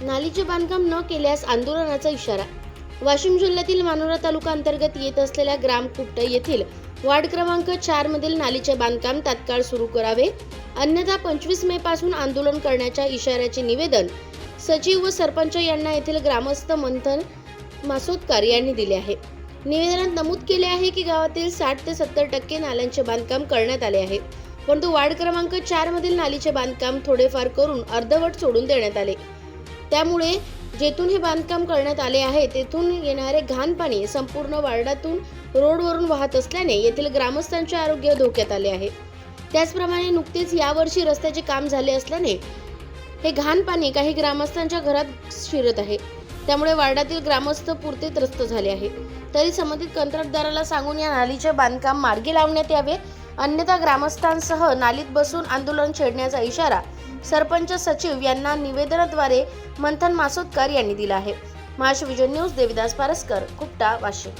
नालीचे बांधकाम न केल्यास आंदोलनाचा इशारा. वाशिम जिल्ह्यातील मानोरा तालुका अंतर्गत येत असलेल्या ग्रामकुट्ट येथील वार्ड क्रमांक चार मधील नालीचे बांधकाम तात्काळ सुरू करावे. अन्यथा पंचवीस मे पासून आंदोलन करण्याच्या इशाऱ्याचे निवेदन सचिव व सरपंच यांना येथील ग्रामस्थ मंथन मासोदकर यांनी दिले आहे. निवेदनात नमूद केले आहे की गावातील साठ ते सत्तर टक्के नाल्यांचे बांधकाम करण्यात आले आहे. परंतु वार्ड क्रमांक चार मधील नालीचे बांधकाम थोडेफार करून अर्धवट सोडून देण्यात आले. त्यामुळे जेथून हे बांधकाम करण्यात आले आहे तेथून येणारे घाण पाणी संपूर्ण वार्डातून रोडवरून वाहत असल्याने येथील ग्रामस्थांचे आरोग्य धोक्यात आले आहे. त्याचप्रमाणे नुकतेच यावर्षी रस्त्याचे काम झाले असल्याने हे घाण पाणी काही ग्रामस्थांच्या घरात शिरत आहे. त्यामुळे वार्डातील ग्रामस्थ पुरते त्रस्त झाले आहे. तरी संबंधित कंत्राटदाराला सांगून या नालीचे बांधकाम मार्गी लावण्यात यावे अन्यथा ग्रामस्थांसह नालीत बसून आंदोलन छेडण्याचा इशारा सरपंच सचिव यांना निवेदनाद्वारे मंथन मासोदकर यांनी दिला आहे. Maharashtra vision news Devidas Paraskar Kupta Washim.